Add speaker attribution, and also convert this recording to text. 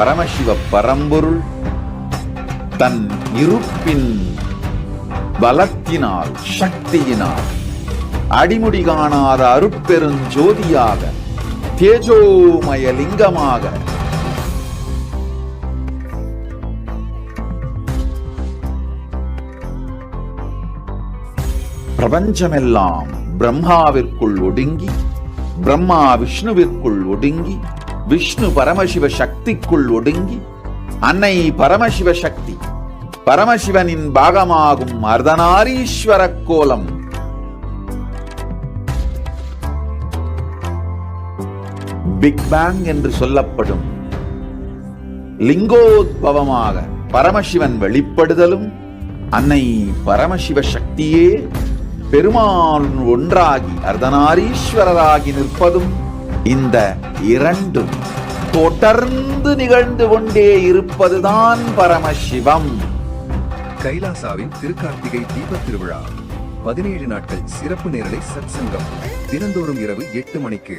Speaker 1: பரமசிவ பரம்பொருள் தன் இருப்பின் பலத்தினால் சக்தியினால் அடிமுடி காணாத அருட்பெருஞ்சோதியாக தேஜோமய லிங்கமாக பிரபஞ்சமெல்லாம் பிரம்மாவிற்குள் ஒடுங்கி பிரம்மா விஷ்ணுவிற்குள் ஒடுங்கி விஷ்ணு பரமசிவ சக்திக்குள் ஒடுங்கி அன்னை பரமசிவ சக்தி பரமசிவனின் பாகமாகும் அர்தனாரீஸ்வர கோலம். பிக் பேங் என்று சொல்லப்படும் லிங்கோத்பவமாக பரமசிவன் வெளிப்படுதலும் அன்னை பரமசிவ சக்தியே பெருமான் ஒன்றாகி அர்தனாரீஸ்வரராகி நிற்பதும் இந்த இரண்டும் தொடர்ந்து நிகழ்ந்து கொண்டே இருப்பதுதான் பரமசிவம்.
Speaker 2: கைலாசாவின் திருக்கார்த்திகை தீபத் திருவிழா பதினேழு நாட்கள் சிறப்பு நேரலை சத்சங்கம். தினந்தோறும் இரவு எட்டு மணிக்கு.